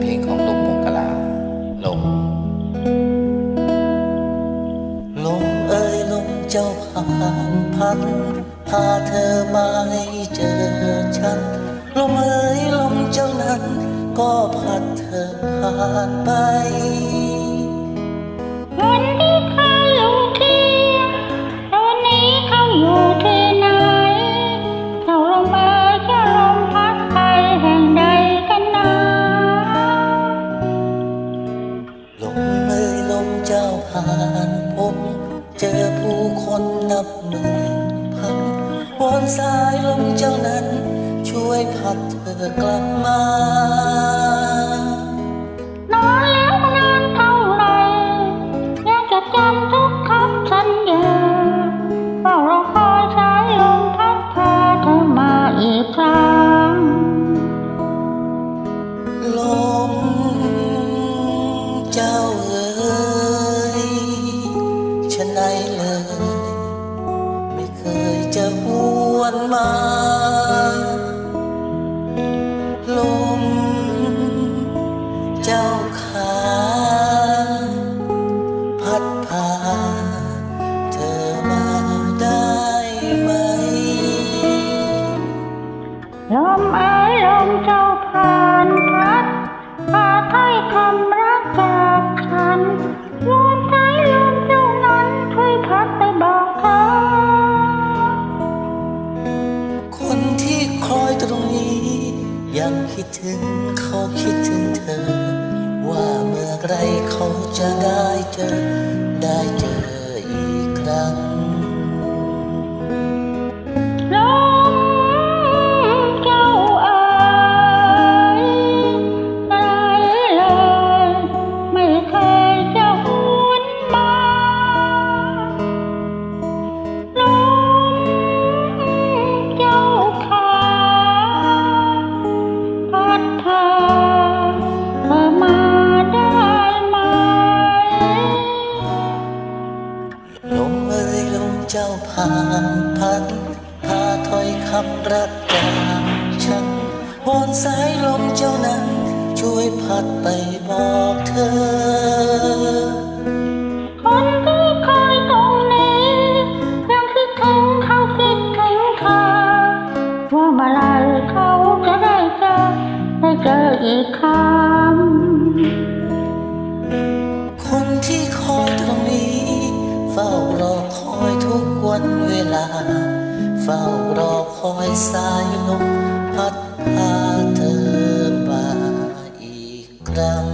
เพลงของลมมงกลาลมลมเอ้ยลมเจ้าผ่านพันพาเธอมาให้เจอฉันลมเอ้ยลมเจ้านั้น ก็พัดเธอผ่านไป ผ่านพบเจอผู้คนนับหมื่นพันวอนสายลมเจ้านั้น ช่วยพัดเธอกลับมา ว คิดถึงเขาคิดถึงเธอ ว่าเมื่อไรเขาจะได้เจอ ได้เจออีกครั้ง คำรักจากฉันวอนสายลมเจ้านั้น ช่วยพัดไปบอกเธอคนที่คอยตรงนี้ยังคิดถึงเขาคิดถึงเธอว่าเมื่อไหรเขาจะได้เจอได้เจออีกครั้งคนที่คอยตรงนี้ เฝ้ารอคอยทุกวันเวลา เฝ้ารอ อยสายลมพัดพาเธอมาอีกครั้ง